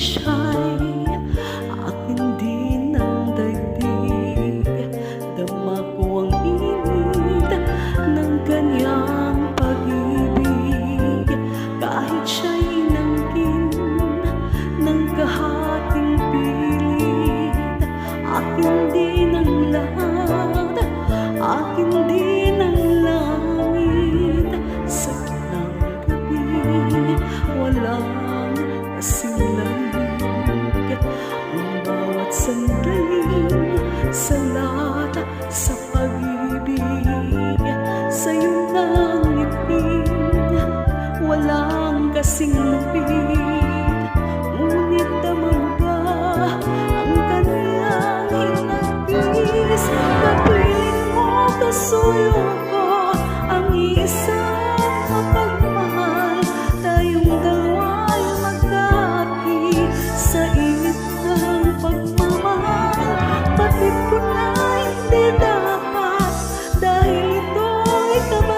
siya'y akin din ang daigdig Dama ko ang init ng kanyang pag-ibig. Kahit siya'y inangkin ng kahating pilit Akin din ang lahat, bawat sandaling salat sa pag-ibig. Sa'yo nang ngipin, walang kasing lupit Ngunit tama mo ba ang kanyang hinagpis Kapiling mo kasuyo ko ang isang mapagmahal. Tayong dalawa'y magkati đời tôi tâm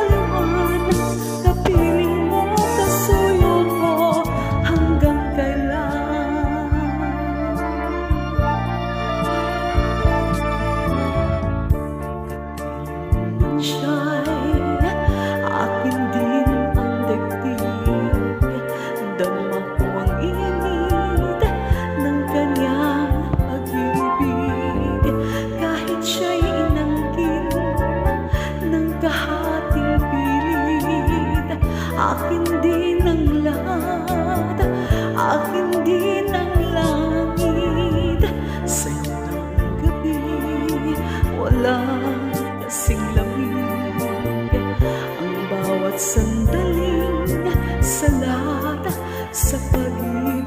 din ang lahat, akin din ang langit. Sa'yo ng gabi, walang kasing lamig. Ang bawat sandaling salat sa pag-ibig